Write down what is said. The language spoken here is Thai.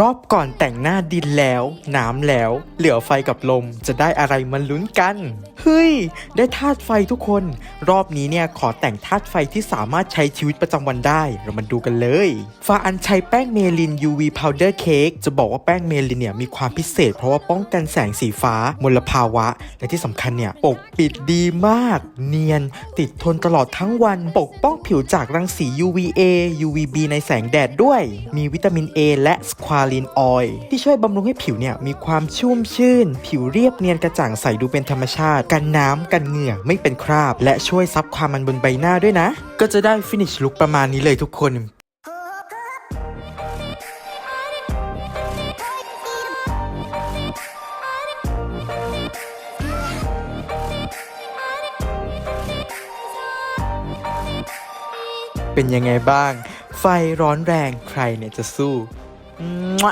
รอบก่อนแต่งหน้าดินแล้วน้ำแล้ว เหลือไฟกับลมจะได้อะไรมาลุ้นกัน เฮ้ย ได้ธาตุไฟทุกคน รอบนี้เนี่ยขอแต่งธาตุไฟที่สามารถใช้ชีวิตประจำวันได้ เรามาดูกันเลยฟ้าอันใช้แป้งเมลิน UV Powder Cake จะบอกว่าแป้งเมลินเนี่ยมีความพิเศษ เพราะว่าป้องกันแสงสีฟ้ามลภาวะ และที่สำคัญเนี่ยปกปิดดีมาก เนียน ติดทนตลอดทั้งวัน ปกป้องผิวจากรังสี UVA UVB ในแสงแดดด้วย มีวิตามิน A และสควาาลินออยล์ที่ช่วยบำรุงให้ผิวเนี่ยมีความชุ่มชื่น ผิวเรียบเนียนกระจ่างใสดูเป็นธรรมชาติ กันน้ำกันเหงื่อไม่เป็นคราบ และช่วยซับความมันบนใบหน้าด้วยนะ ก็จะได้ฟินิชลุคประมาณนี้เลยทุกคนเป็นยังไงบ้าง ไฟร้อนแรงใครเนี่ยจะสู้ มั่ว